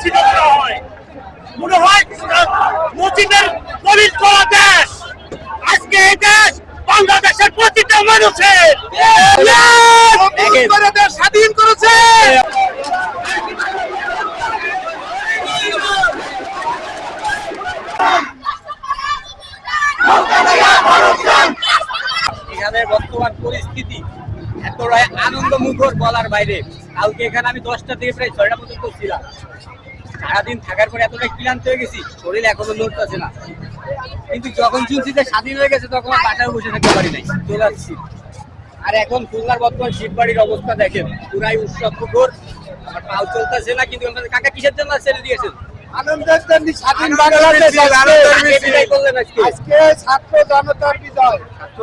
শ্রীলঙ্কা হয় মনে পলিশ পবিত্র দেশ আজকে এই দেশ বাংলাদেশের প্রতিটা মানুষের করে দেশ স্বাধীন করেছে এখানে বর্তমান পরিস্থিতি এতটাই আনন্দ মুখর বলার বাইরে। কালকে এখানে আমি দশটা থেকে প্রায় ছয়টা পর্যন্ত ছিলাম। সারাদিন থাকার পরে এতটাই ক্লান্ত হয়ে গেছি শরীর এখনও নড়তেছে না। কিন্তু যখন শুনছি যে স্বাধীন হয়ে গেছে তখন আর বাসায় বসে থাকতে পারি নাই চলে আসছি। আর এখন খুলনার বর্তমান শিববাড়ির অবস্থা দেখেন পুরাই উৎসব মুখর আমার পাও চলতেছে না কিন্তু কাকা কিসের জন্য ছেড়ে দিয়েছেন আনন্দের জন্য স্বাধীন বাংলাদেশ আজকে ছাত্র জনতার বিজয়।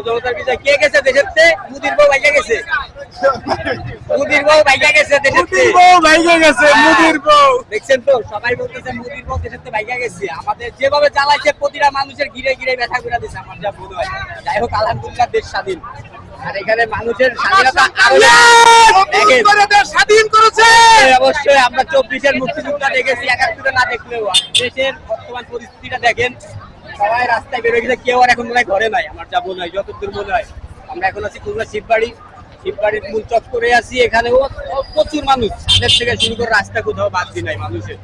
জনতার বিজয় কে গেছে দেশের মুদির বউ বাইকে গেছে। মুদির বউ বাইকে গেছে দেশের তে ভাইগে গেছে মুদির বউ। দেখছেন তো সবাই বলতেছে মুদির বউ দেশের তে গেছে। আমাদের যেভাবে চালাইছে প্রতিটা মানুষের ঘিরে ঘিরে ব্যথা করে দিছে আমার যা মনে হয়। যাই হোক আলহামদুলিল্লাহ দেশ স্বাধীন। আর এখানে মানুষের স্বাধীনতা স্বাধীন করেছে। অবশ্যই, অবশ্যই আমরা চব্বিশের মুক্তিযুদ্ধ দেখেছি একাত্তরে না দেখলেও। দেশের বর্তমান পরিস্থিতিটা দেখেন। সবাই রাস্তায় বেরোয় গেছে, কেউ আর এখন মনে হয় ঘরে নাই, আমার যা মনে হয়, যতদূর মনে হয়। আমরা এখন আছি খুলনা শিববাড়ি, শিববাড়ির মূল চক্করে আছি, এখানেও প্রচুর মানুষ। তাদের থেকে শুরু করে রাস্তা কোথাও বাদ দি নাই মানুষের।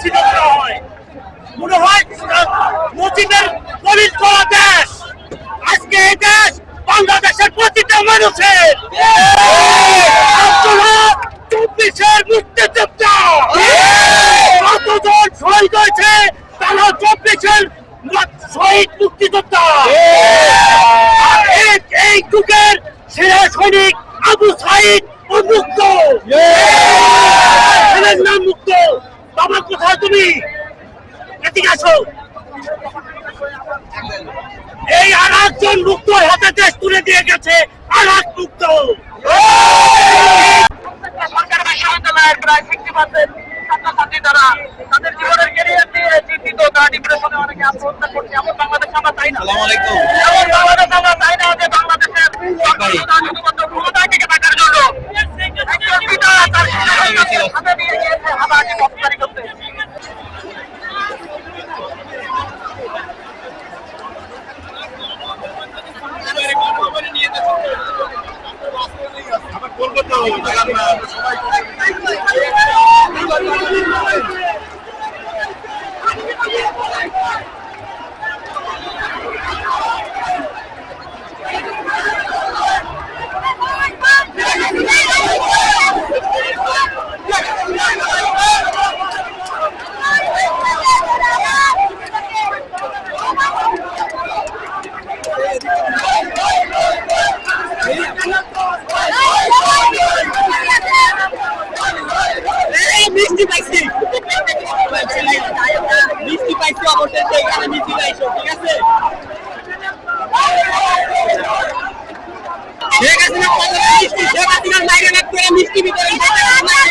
শ্রীলঙ্কা হয়, মনে মুসিদের পবিত্র দেশ। আজকে এই দেশ বাংলাদেশের প্রতিটা মানুষের চব্বিশের মুক্তিযোদ্ধা। কতজন শহীদ হয়েছে তারা চব্বিশের শহীদ মুক্তিযোদ্ধা। এই- যুগের সেরা সৈনিক আবু সাইদ ছেলের নাম মুক্ত। বাবা, কোথায় তুমি? এদিকে আসো। এই আর একজন মুক্ত হাতে দেশ তুলে দিয়ে গেছে আর এক মুক্ত। সরকারি বিশ্ববিদ্যালয়ের প্রায় সিক্সটি পার্সেন্ট ছাত্রছাত্রী তারা তাদের জীবনের ক্যারিয়ার নিয়ে চিন্তিত তারা ডিপ্রেশনে অনেকে আত্মহত্যা করছে এমন বাংলাদেশ আমরা চাই না এমন বাংলাদেশ আমরা চাই না যে বাংলাদেশের সবাই মিষ্টি পাইছি। মিষ্টি পাইছি অবশ্যই মিষ্টি পাইছো ঠিক আছে? শেখ আছে মিষ্টি করে মিষ্টি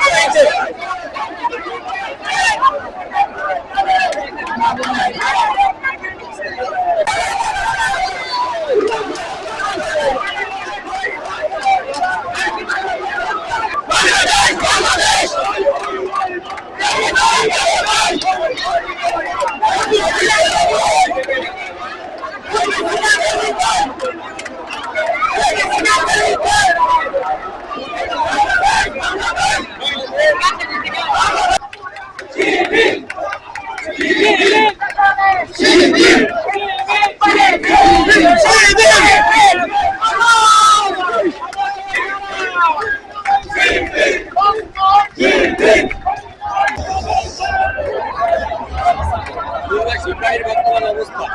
Big, big. সিপাহীর বর্তমান অবস্থা।